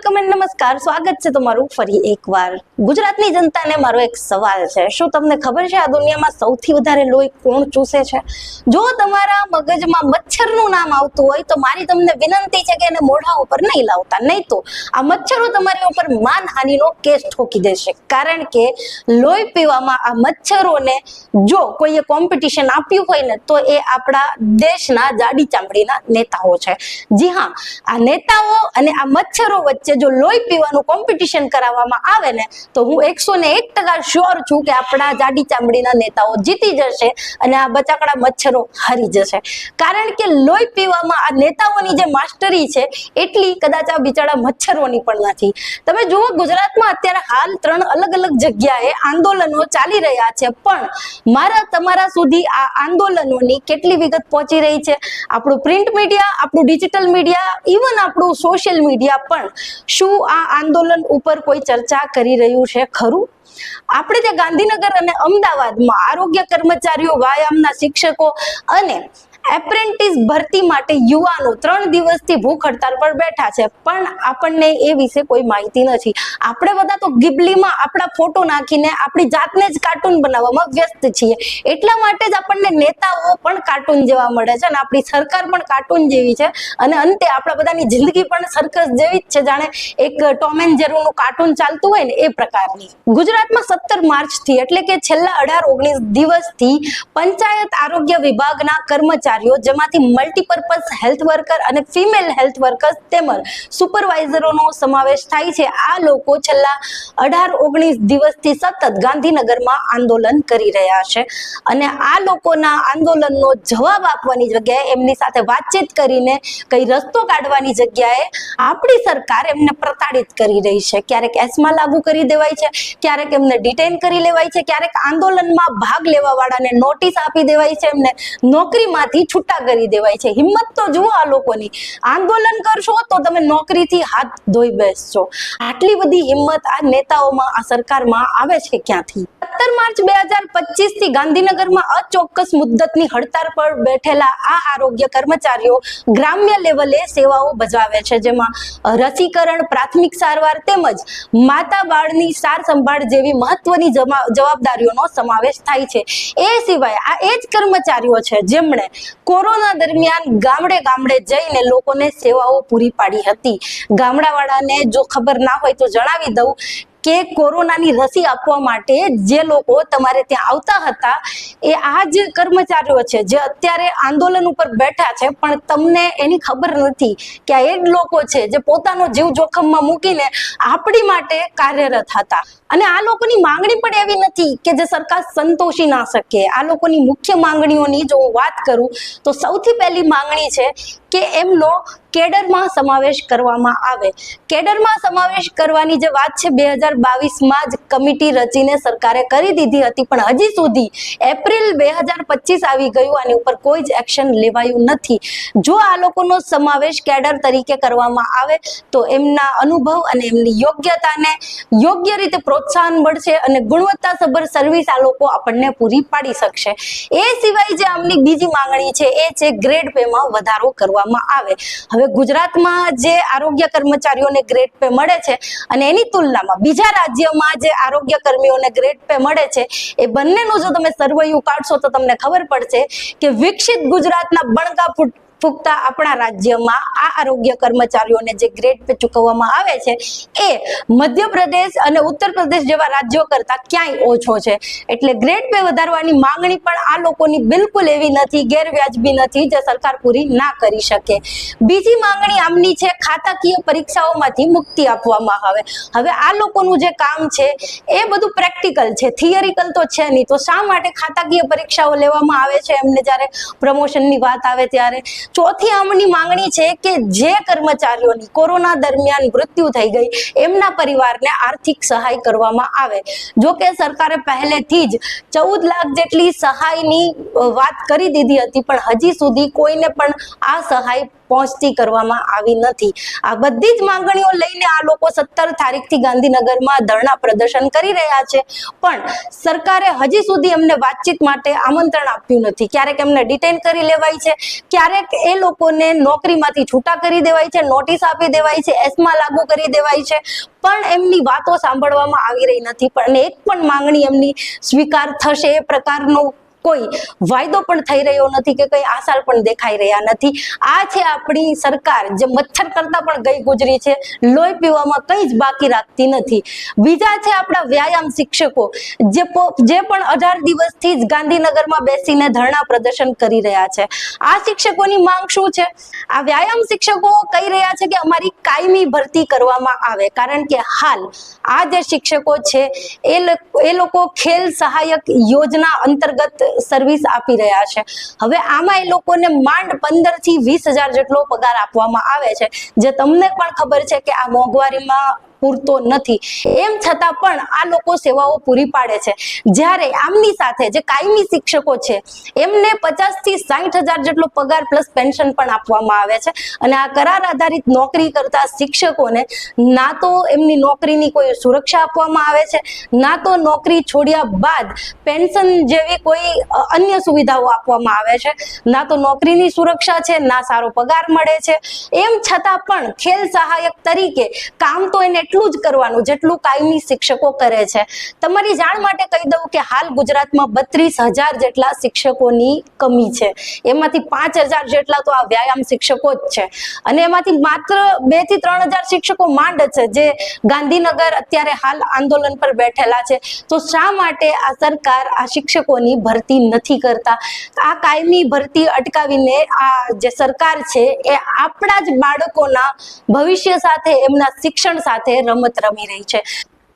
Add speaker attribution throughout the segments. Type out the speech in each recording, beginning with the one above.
Speaker 1: Welcome and નમસ્કાર. સ્વાગત છે તમારું ફરી એકવાર. ગુજરાતની જનતાને મારો એક સવાલ છે. શું તમને ખબર છે આ દુનિયામાં સૌથી વધારે લોહી કોણ ચૂસે છે? જો તમારા મગજમાં મચ્છરનું નામ આવતું હોય તો મારી તમને વિનંતી છે કે એને મોઢા ઉપર નહીં લાવતા. નહીં તો આ મચ્છરો તમારી ઉપર માનહાનિનો કેસ ઠોકી દેશે. કારણ કે લોહી પીવામાં આ મચ્છરોને જો કોઈએ કોમ્પિટિશન આપ્યું હોય ને, તો એ આપણા દેશના જાડી ચામડીના નેતાઓ છે. જી હા, આ નેતાઓ અને આ મચ્છરો વચ્ચે જો લોહી પીવાનું કોમ્પિટિશન કરાવવામાં આવે ને, તો હું એકસો ને એક ટકા શ્યોર છું કે આપણા જાડી ચામડીના નેતાઓ જીતી જશે અને આ બચાકડા મચ્છરો હારી જશે. કારણ કે લોહી પીવામાં આ નેતાઓની જે માસ્ટરી છે, એટલી કદાચ આ બિચારા મચ્છરોની પણ નથી. તમે જુઓ, ગુજરાતમાં અત્યારે હાલ ત્રણ અલગ અલગ જગ્યાએ આંદોલનો ચાલી રહ્યા છે, પણ મારા તમારા સુધી આ આંદોલનોની કેટલી વિગત પહોંચી રહી છે? આપણું પ્રિન્ટ મીડિયા આપણું ડિજિટલ મીડિયા ઇવન આપણું સોશિયલ મીડિયા પણ શું આ આંદોલન ઉપર કોઈ ચર્ચા કરી રહ્યું છે? ખરું? આપણે ત્યાં ગાંધીનગર અને અમદાવાદમાં આરોગ્ય કર્મચારીઓ, વ્યાયામના શિક્ષકો અને એપ્રેન્ટિસ ભરતી માટે યુવાનો ત્રણ દિવસથી ભૂખ હડતાલ પર બેઠા છે. પણ આપણને એ વિશે કોઈ માહિતી નથી. આપણે બધા તો ગિબલીમાં આપણા ફોટો નાખીને આપણી જાતને જ કાર્ટૂન બનાવવામાં વ્યસ્ત છીએ. એટલા માટે જ આપણને નેતાઓ પણ કાર્ટૂન જેવા મળે છે અને આપણી સરકાર પણ કાર્ટૂન જેવી છે. અને અંતે આપણા બધાની જિંદગી પણ સર્કસ જેવી જ છે. જાણે એક ટોમ એન્ડ જેરીનું કાર્ટૂન ચાલતું હોય ને એ પ્રકારની. ગુજરાતમાં સત્તર માર્ચથી એટલે કે છેલ્લા અઢાર ઓગણીસ દિવસથી પંચાયત આરોગ્ય વિભાગના કર્મચારીઓ, જેમાંથી મલ્ટીપર્પઝ હેલ્થ વર્કર અને ફિમેલ હેલ્થ વર્કર્સ તેમજ સુપરવાઇઝરોનો સમાવેશ થાય છે. આ લોકો છેલ્લા અઢાર, ઓગણીસ દિવસથી સતત ગાંધીનગરમાં આંદોલન કરી રહ્યા છે અને આ લોકોના આંદોલનનો જવાબ આપવાની જગ્યાએ એમની સાથે વાતચીત કરીને કઈ રસ્તો કાઢવાની જગ્યાએ આપણી સરકાર એમને પ્રતાડિત કરી રહી છે. ક્યારેક એસમાં લાગુ કરી દેવાય છે, ક્યારેક એમને ડિટેન કરી લેવાય છે, ક્યારેક આંદોલનમાં ભાગ લેવા વાળાને નોટિસ આપી દેવાય છે, એમને નોકરીમાંથી છૂટા કરી દેવાય છે. હિંમત તો જુઓ આ લોકોની. આંદોલન કરશો તો તમે નોકરીથી હાથ ધોઈ બેસશો. આટલી બધી હિંમત આ નેતાઓમાં, આ સરકારમાં આવે છે ક્યાંથી? સત્તર માર્ચ બે હજાર પચીસથી ગાંધીનગરમાં અચોક્કસ મુદ્દતની હડતાળ પર બેઠેલા આ આરોગ્ય કર્મચારીઓ ગ્રામ્ય લેવલે સેવાઓ બજાવે છે. જેમાં રસીકરણ, પ્રાથમિક સારવાર તેમજ માતા બાળની સાર સંભાળ જેવી મહત્વની જવાબદારીઓનો સમાવેશ થાય છે. એ સિવાય આ એ જ કર્મચારીઓ છે જેમણે કોરોના દરમિયાન ગામડે ગામડે જઈને લોકોને સેવાઓ પૂરી પાડી હતી. ગામડાવાળાને જો ખબર ના હોય તો જણાવી દઉં કે કોરોનાની રસી આપવા માટે જે લોકો તમારે ત્યાં આવતા હતા, એ આ જ કર્મચારીઓ છે જે અત્યારે આંદોલન ઉપર બેઠા છે, પણ તમને એની ખબર નથી કે આ એ જ લોકો છે જે પોતાનો જીવ જોખમમાં મૂકીને આપણી માટે કાર્યરત હતા. અને આ લોકોની માંગણી પણ એવી નથી કે જે સરકાર સંતોષી ના શકે. આ લોકોની મુખ્ય માંગણીઓની જો હું વાત કરું, તો સૌથી પહેલી માંગણી છે કે એમનો કેડરમાં સમાવેશ કરવામાં આવે. કેડરમાં સમાવેશ કરવાની જે વાત છે, બે હજાર બાવીસમાં જ કમિટી રચીને સરકારે કરી દીધી હતી, પણ હજી સુધી એપ્રિલ બે હજાર પચીસ આવી ગયું, આની ઉપર કોઈ જ એક્શન લેવાયું નથી. જો આ લોકોનો સમાવેશ કેડર તરીકે કરવામાં આવે, તો એમના અનુભવ અને એમની યોગ્યતાને યોગ્ય રીતે પ્રોત્સાહન મળશે અને ગુણવત્તાસભર સર્વિસ આ લોકો આપણને પૂરી પાડી શકશે. એ સિવાય જે આમની બીજી માંગણી છે, એ છે ગ્રેડ પેમાં વધારો કરવામાં આવે. હવે ગુજરાતમાં જે આરોગ્ય કર્મચારીઓને ગ્રેડ પે મળે છે અને એની તુલનામાં બીજા રાજ્યમાં જે આરોગ્ય કર્મીઓને ગ્રેડ પે મળે છે, એ બંનેનું જો તમે સર્વૈયું કાઢશો તો તમને ખબર પડશે કે વિકસિત ગુજરાતના બણકા ફૂંકતા આપણા રાજ્યમાં આ આરોગ્ય કર્મચારીઓને જે ગ્રેડ પે ચૂકવવામાં આવે છે, એ મધ્યપ્રદેશ અને ઉત્તર પ્રદેશ જેવા રાજ્યો કરતા ક્યાંય ઓછો છે. એટલે ગ્રેડ પે વધારવાની માંગણી પણ આ લોકોની બિલકુલ એવી નથી, ગેરવ્યાજબી નથી, જે સરકાર પૂરી ના કરી શકે. બીજી માંગણી આમની છે, ખાતાકીય પરીક્ષાઓમાંથી મુક્તિ આપવામાં આવે. હવે આ લોકોનું જે કામ છે, એ બધું પ્રેક્ટિકલ છે, થિયરિકલ તો છે નહીં. તો શા માટે ખાતાકીય પરીક્ષાઓ લેવામાં આવે છે? એમને જ્યારે પ્રમોશનની વાત આવે ત્યારે. ચોથી આમની માંગણી છે કે જે કર્મચારીઓની કોરોના દરમિયાન મૃત્યુ થઈ ગઈ, એમના પરિવારને આર્થિક સહાય કરવામાં આવે. જો કે સરકારે પહેલેથી જ ચૌદ લાખ જેટલી સહાયની વાત કરી દીધી હતી, પણ હજી સુધી કોઈને પણ આ સહાય પહોંચતી કરવામાં આવી નથી. આ બધી જ માંગણીઓ લઈને આ લોકો સત્તર તારીખથી ગાંધીનગરમાં ધરણા પ્રદર્શન કરી રહ્યા છે. પણ સરકારે હજી સુધી એમને વાતચીત માટે આમંત્રણ આપ્યું નથી. ક્યારેક એમને ડિટેન કરી લેવાય છે, ક્યારેક એ લોકોને નોકરીમાંથી છૂટા કરી દેવાય છે, નોટિસ આપી દેવાય છે, એસમાં લાગુ કરી દેવાય છે. પણ એમની વાતો સાંભળવામાં આવી રહી નથી. પણ એક પણ માંગણી એમની સ્વીકાર થશે એ પ્રકારનો કોઈ વાયદો પણ થઈ રહ્યો નથી કે કઈ આસાર પણ દેખાઈ રહ્યા નથી. આ છે આપણી સરકાર જે મચ્છર કરતા પણ ગઈ ગુજરી છે. લોહી પીવામાં કંઈ જ બાકી રાખતી નથી. બીજા છે આપણા વ્યાયામ શિક્ષકો. જે જે પણ અઢાર દિવસથી જ ગાંધીનગરમાં બેસીને ધરણા પ્રદર્શન કરી રહ્યા છે. આ શિક્ષકોની માંગ શું છે? આ વ્યાયામ શિક્ષકો કહી રહ્યા છે કે અમારી કાયમી ભરતી કરવામાં આવે. કારણ કે હાલ આ જે શિક્ષકો છે એ લોકો ખેલ સહાયક યોજના અંતર્ગત સર્વિસ આપી રહ્યા છે. હવે આમાં એ લોકોને માંડ પંદરથી વીસ હજાર જેટલો પગાર આપવામાં આવે છે. જે તમને પણ ખબર છે કે આ મોંઘવારીમાં પૂરતો નથી. એમ છતાં પણ આ લોકો સેવાઓ પૂરી પાડે છે. જ્યારે આમની સાથે જે કાયમી શિક્ષકો છે, એમને પચાસથી સાઠ હજાર જેટલો પગાર પ્લસ પેન્શન પણ આપવામાં આવે છે. અને આ કરાર આધારિત નોકરી કરતા શિક્ષકોને ના તો એમની નોકરીની કોઈ સુરક્ષા આપવામાં આવે છે, ના તો નોકરી છોડ્યા બાદ પેન્શન જેવી કોઈ અન્ય સુવિધાઓ આપવામાં આવે છે. ના તો નોકરીની સુરક્ષા છે, ના સારો પગાર મળે છે. એમ છતાં પણ ખેલ સહાયક તરીકે કામ તો એને એટલું જ કરવાનું, જેટલું કાયમી શિક્ષકો કરે છે. તમારી જાણ માટે કહી દઉં કે હાલ ગુજરાતમાં બત્રીસ હજાર જેટલા શિક્ષકોની કમી છે. એમાંથી પાંચ હજાર જેટલા તો આ વ્યાયામ શિક્ષકો જ છે. અને એમાંથી માત્ર બેથી ત્રણ હજાર શિક્ષકો માંડ છે, જે ગાંધીનગર અત્યારે હાલ આંદોલન પર બેઠેલા છે. તો શા માટે આ સરકાર આ શિક્ષકોની ભરતી નથી કરતા? આ કાયમી ભરતી અટકાવીને આ જે સરકાર છે, એ આપણા જ બાળકોના ભવિષ્ય સાથે, એમના શિક્ષણ સાથે રમત રમી રહી છે.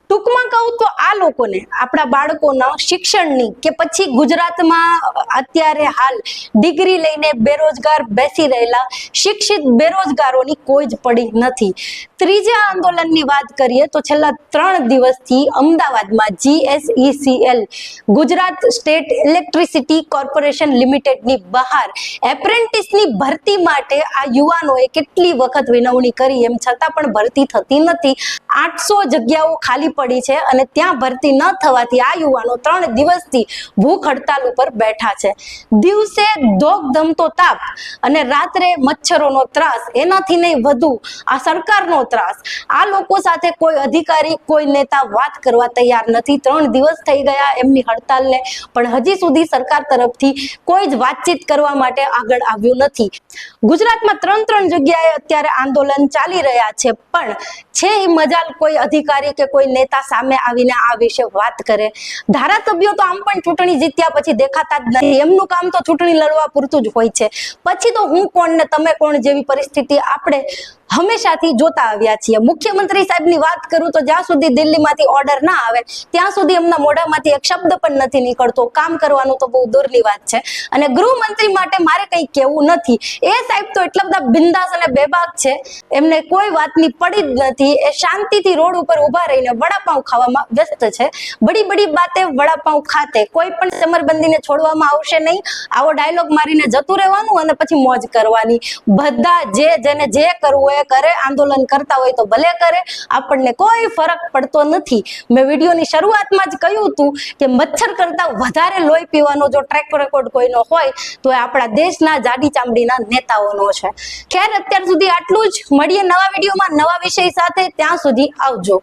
Speaker 1: ટૂંકમાં કહું તો આ લોકોને, આપણા બાળકોના શિક્ષણની કે પછી ગુજરાતમાં અત્યારે હાલ ડિગ્રી લઈને બેરોજગાર બેસી રહેલા શિક્ષિત બેરોજગારોની કોઈ જ પડી નથી. ત્રીજા આંદોલનની વાત કરીએ તો છેલ્લા ત્રણ દિવસથી અમદાવાદમાં GSECL Gujarat state electricity corporation લિમિટેડની બહાર એપ્રેન્ટિસની ભરતી માટે આ યુવાનોએ કેટલી વખત વિનવણી કરી એમ છતાં પણ ભરતી થતી નથી. આઠસો જગ્યાઓ ખાલી પડી છે અને ત્યાં ભરતી ન થવાથી આ યુવાનો ત્રણ દિવસથી ભૂખ હડતાલ ઉપર બેઠા છે. દિવસે ધોક ધમતો તાપ અને રાત્રે મચ્છરોનો ત્રાસ, એનાથી નહીં વધુ આ સરકારનો ત્રાસ. આ લોકો સાથે કોઈ અધિકારી, કોઈ નેતા વાત કરવા તૈયાર નથી. ત્રણ દિવસ થઈ ગયા એમની હડતાલને, પણ હજી સુધી સરકાર તરફથી કોઈ જ વાતચીત કરવા માટે આગળ આવ્યું નથી. ગુજરાતમાં ત્રણ ત્રણ જગ્યાએ અત્યારે આંદોલન ચાલી રહ્યા છે, પણ છે એ મજાલ કોઈ અધિકારી કે કોઈ નેતા સામે આવીને આ વિશે વાત કરે. ધારાસભ્યો તો આમ પણ ચૂંટણી જીત્યા પછી દેખાતા જ નથી. એમનું કામ તો ચૂંટણી લડવા પૂરતું જ હોય છે. પછી તો હું કોણ ને તમે કોણ જેવી પરિસ્થિતિ આપણે હંમેશાથી જોતા આવ્યા છીએ. મુખ્યમંત્રી સાહેબની વાત કરું તો જ્યાં સુધી દિલ્હીમાંથી ઓર્ડર ના આવે, ત્યાં સુધી એમના મોઢામાંથી એક શબ્દ પણ નથી નીકળતો. કામ કરવાનું તો બહુ દૂરની વાત છે. અને ગૃહમંત્રી માટે મારે કંઈ કહેવું નથી. એ સાહેબ તો એટલા બધા બિંદાસ અને બેબાક છે. એમને કોઈ વાતની પડી જ નથી. એ શાંતિથી રોડ ઉપર ઊભા રહીને વડાપાઉં ખાવામાં વ્યસ્ત છે. બડી બડી બાતે વડાપાઉં ખાતે. કોઈ પણ સમરબંધીને છોડવામાં આવશે નહીં. આવો ડાયલોગ મારીને જતું રહેવાનું અને પછી મોજ કરવાની. બધા જે જેને જે કરવું હોય એ કરે, આંદોલન કરતા હોય તો ભલે કરે, આપણને કોઈ ફરક પડતો નથી. મેં વિડીયોની શરૂઆતમાં જ કહ્યું હતું કે મચ્છર કરતા વધારે લોહી પીવાનો જો ટ્રેક રેકોર્ડ કોઈનો હોય, તો એ આપણા દેશના જાડી ચામડીના નેતાઓનો છે. ખેર અત્યાર સુધી આટલું જ. મળીએ નવા વિડીયોમાં નવા વિષય સાથે. ત્યાં સુધી આવજો.